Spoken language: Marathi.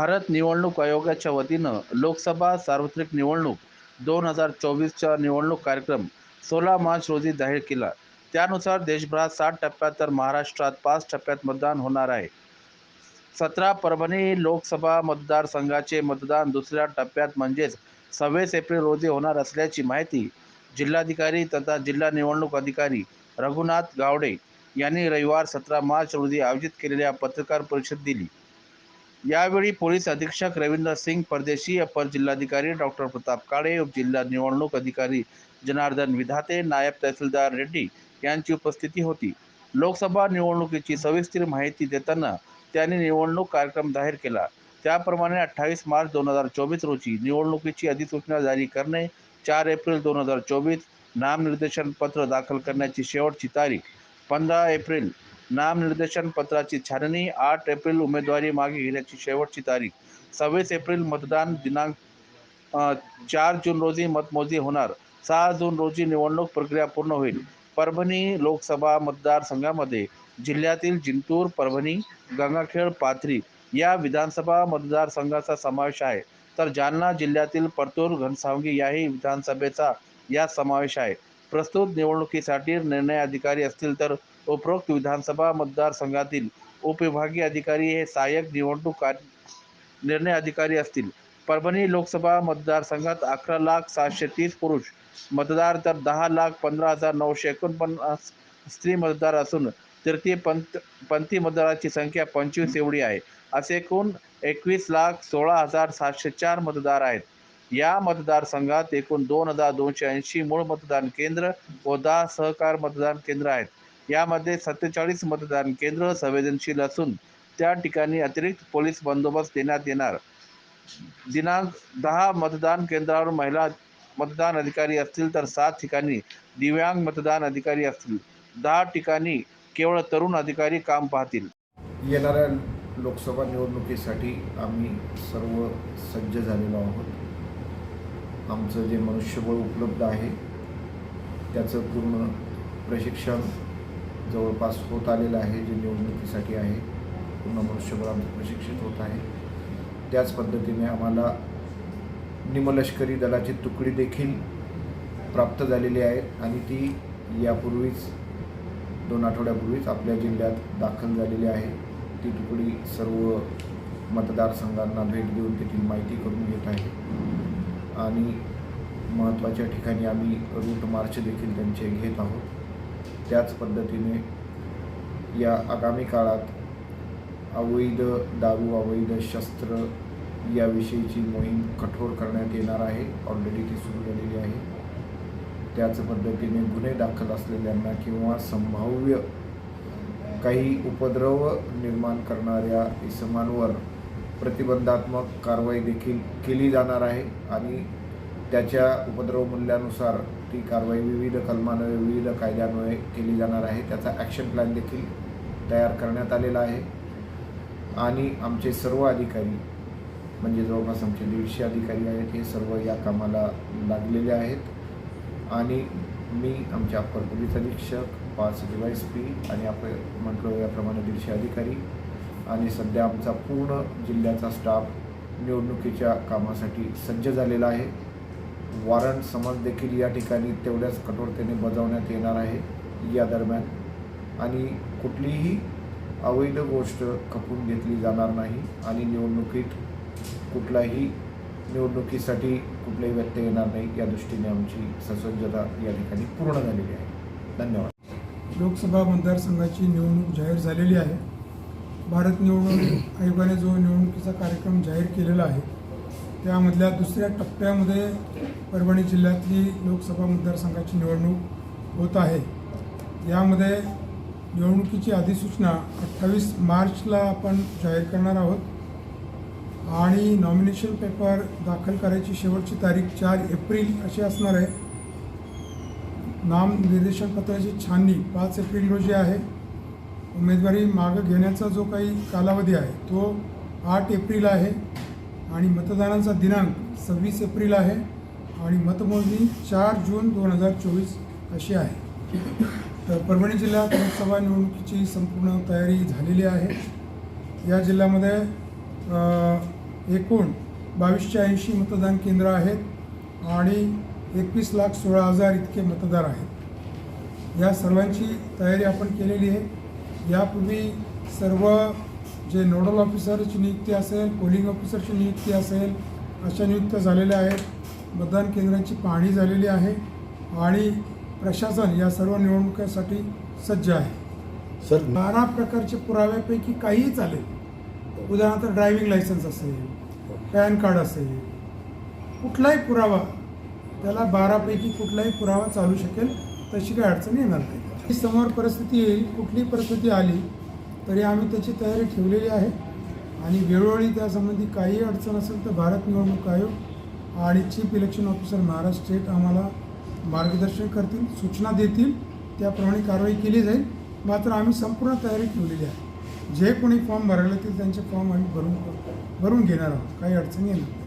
भारत निवडणूक आयोगाच्या वतीनं लोकसभा सार्वत्रिक निवडणूक दोन हजार चोवीसचा निवडणूक कार्यक्रम सोळा मार्च रोजी जाहीर केला. त्यानुसार देशभरात सात टप्प्यात तर महाराष्ट्रात पाच टप्प्यात मतदान होणार आहे. सतरा परभणी लोकसभा मतदारसंघाचे मतदान दुसऱ्या टप्प्यात म्हणजेच सव्वीस एप्रिल रोजी होणार असल्याची माहिती जिल्हाधिकारी तथा जिल्हा निवडणूक अधिकारी रघुनाथ गावडे यांनी रविवार सतरा मार्च रोजी आयोजित केलेल्या पत्रकार परिषदेत दिली. यावेळी पोलीस अधीक्षक रवींद्र सिंग परदेशी अपर जिल्हाधिकारी डॉक्टर प्रताप काळे उपजिल्हा निवडणूक अधिकारी जनार्दन विधाते नायब तहसीलदार रेड्डी यांची उपस्थिती होती. लोकसभा निवडणुकीची सविस्तर माहिती देताना त्यांनी निवडणूक कार्यक्रम जाहीर केला. त्याप्रमाणे अठ्ठावीस मार्च दोन हजार चोवीस रोजी निवडणुकीची अधिसूचना जारी करणे चार एप्रिल दोन हजार चोवीस नामनिर्देशन पत्र दाखल करण्याची शेवटची तारीख पंधरा एप्रिल नामनिर्देशन पत्राची छाननी आठ एप्रिल उमेदवारी मागे घेण्याची शेवटची तारीख. सव्वीस एप्रिल मतदान दिनांक चार जून रोजी मतमोजी होणार. सहा जून रोजी निवडणूक प्रक्रिया पूर्ण होईल. परभणी लोकसभा मतदारसंघामध्ये जिल्ह्यातील जिंतूर परभणी गंगाखेड पाथरी या विधानसभा मतदारसंघाचा समावेश आहे. तर जालना जिल्ह्यातील परतूर घनसावंगी याही विधानसभेचा यात समावेश आहे. प्रस्तुत निवडणुकीसाठी निर्णय अधिकारी असतील तर उपरोक्त विधानसभा मतदारसंघातील उपविभागीय अधिकारी हे सहाय्यक निवडणूक कार्य निर्णय अधिकारी असतील. परभणी लोकसभा मतदारसंघात अकरा लाख सातशे तीस पुरुष मतदार तर दहा लाख पंधरा हजार नऊशे एकोणपन्नास स्त्री मतदार असून तृतीय पंत पंथी मतदाराची संख्या पंचवीस एवढी आहे. असे एकूण एकवीस लाख सोळा हजार सातशे चार मतदार आहेत. या मतदारसंघात एकूण दोन हजार दोनशे ऐंशी मूळ मतदान केंद्र व दहा सहकार मतदान केंद्र आहेत. यामध्ये सत्तेचाळीस मतदान केंद्र संवेदनशील असून त्या ठिकाणी अतिरिक्त पोलीस बंदोबस्त देण्यात येणार. दिनांक दहा मतदान केंद्रावर महिला मतदान अधिकारी असतील तर सात ठिकाणी दिव्यांग मतदान अधिकारी असतील. दहा ठिकाणी केवळ तरुण अधिकारी काम पाहतील. येणाऱ्या लोकसभा निवडणुकीसाठी आम्ही सर्व सज्ज झालेलो आहोत. आमचं जे मनुष्यबळ उपलब्ध आहे त्याचं पूर्ण प्रशिक्षण जवळपास होत आलेलं आहे जे निवडणुकीसाठी आहे. पूर्ण मनुष्यबळ आमचं प्रशिक्षित होत आहे. त्याच पद्धतीने आम्हाला निमलष्करी दलाची तुकडी देखील प्राप्त झालेली आहे आणि ती यापूर्वीच दोन आठवड्यापूर्वीच आपल्या जिल्ह्यात दाखल झालेली आहे. ती तुकडी सर्व मतदारसंघांना भेट देऊन तेथील माहिती करून घेत आहे. आणि महत्त्वाच्या ठिकाणी आम्ही रूट मार्च देखील त्यांचे घेत आहोत. त्याच पद्धतीने या आगामी काळात अवैध दारू अवैध शस्त्र याविषयीची मोहीम कठोर करण्यात येणार आहे. ऑलरेडी ती सुरू झालेली आहे. त्याच पद्धतीने गुन्हे दाखल असलेल्यांना किंवा संभाव्य काही उपद्रव निर्माण करणाऱ्या इसमांवर प्रतिबंधात्मक कारवाई देखील केली जाणार आहे आणि त्याच्या उपद्रव मूल्यानुसार ती कारवाई विविध कलमान्वये विविध कायद्यान्वये केली जाणार आहे. त्याचा ॲक्शन प्लॅन देखील तयार करण्यात आलेला आहे. आणि आमचे सर्व अधिकारी म्हणजे जवळपास आमचे दीडशे अधिकारी आहेत हे सर्व या कामाला लागलेले आहेत. आणि मी आमचे अप्पर पोलीस अधीक्षक पाच डी वाय एस पी आणि आपण म्हटलो याप्रमाणे दीडशे अधिकारी. आणि सध्या आमचा पूर्ण जिल्ह्याचा स्टाफ निवडणुकीच्या कामासाठी सज्ज झालेला आहे. वॉरंट समज देखील या ठिकाणी तेवढ्याच कठोरतेने बजावण्यात येणार आहे या दरम्यान. आणि कुठलीही अवैध गोष्ट खपून घेतली जाणार नाही आणि निवडणुकीत कुठलाही निवडणुकीसाठी कुठलाही व्यत्यय येणार नाही या दृष्टीने आमची ससज्जता या ठिकाणी पूर्ण झालेली आहे. धन्यवाद. लोकसभा मतदारसंघाची निवडणूक जाहीर झालेली आहे. भारत निवडणूक आयोगाने जो निवडणुकीचा कार्यक्रम जाहीर केलेला आहे त्यामधल्या दुसऱ्या टप्प्यामध्ये परभणी जिल्ह्यातली लोकसभा मतदारसंघाची निवडणूक होत आहे. यामध्ये निवडणुकीची अधिसूचना अठ्ठावीस मार्चला आपण जाहीर करणार आहोत आणि नॉमिनेशन पेपर दाखल करायची शेवटची तारीख चार एप्रिल अशी असणार आहे. नाम निर्देशन पत्राची छाननी पाच एप्रिल रोजी आहे. उमेदवारी मागं घेण्याचा जो काही कालावधी आहे तो आठ एप्रिल आहे आणि मतदानाचा दिनांक सव्वीस एप्रिल आहे. आणि मतमोजणी चार जून दोन हजार चोवीस अशी आहे. तर परभणी जिल्ह्यात लोकसभा निवडणुकीची संपूर्ण तयारी झालेली आहे. या जिल्ह्यामध्ये एकूण बावीसशे ऐंशी मतदान केंद्र आहेत आणि एकवीस लाख सोळा हजार इतके मतदार आहेत. या सर्वांची तयारी आपण केलेली आहे. यापूर्वी सर्व जे नोडल ऑफिसरची नियुक्ती असेल पोलिंग ऑफिसरची नियुक्ती असेल अशा नियुक्त्या झालेल्या आहेत. मतदान केंद्रांची पाहणी झालेली आहे आणि प्रशासन या सर्व निवडणुकीसाठी सज्ज आहे. सर बारा प्रकारचे पुराव्यापैकी काहीही चालेल. उदाहरणार्थ ड्रायव्हिंग लायसन्स असेल पॅन कार्ड असेल कुठलाही पुरावा त्याला बारापैकी कुठलाही पुरावा चालू शकेल तशी काही अडचण येणार नाही. समोर परिस्थिती येईल कुठली परिस्थिती आली तरी आम्ही त्याची तयारी ठेवलेली आहे. आणि वेळोवेळी त्यासंबंधी काही अडचण असेल तर भारत निवडणूक आयोग आणि chief election officer Maharashtra state आम्हाला मार्गदर्शन करतील सूचना देतील त्याप्रमाणे कारवाई केली जाईल. मात्र आम्ही संपूर्ण तयारी ठेवलेली आहे. जे कोणी फॉर्म भरायला येतील त्यांचे फॉर्म आम्ही भरून भरून घेणार आहोत. काही अडचणी येणार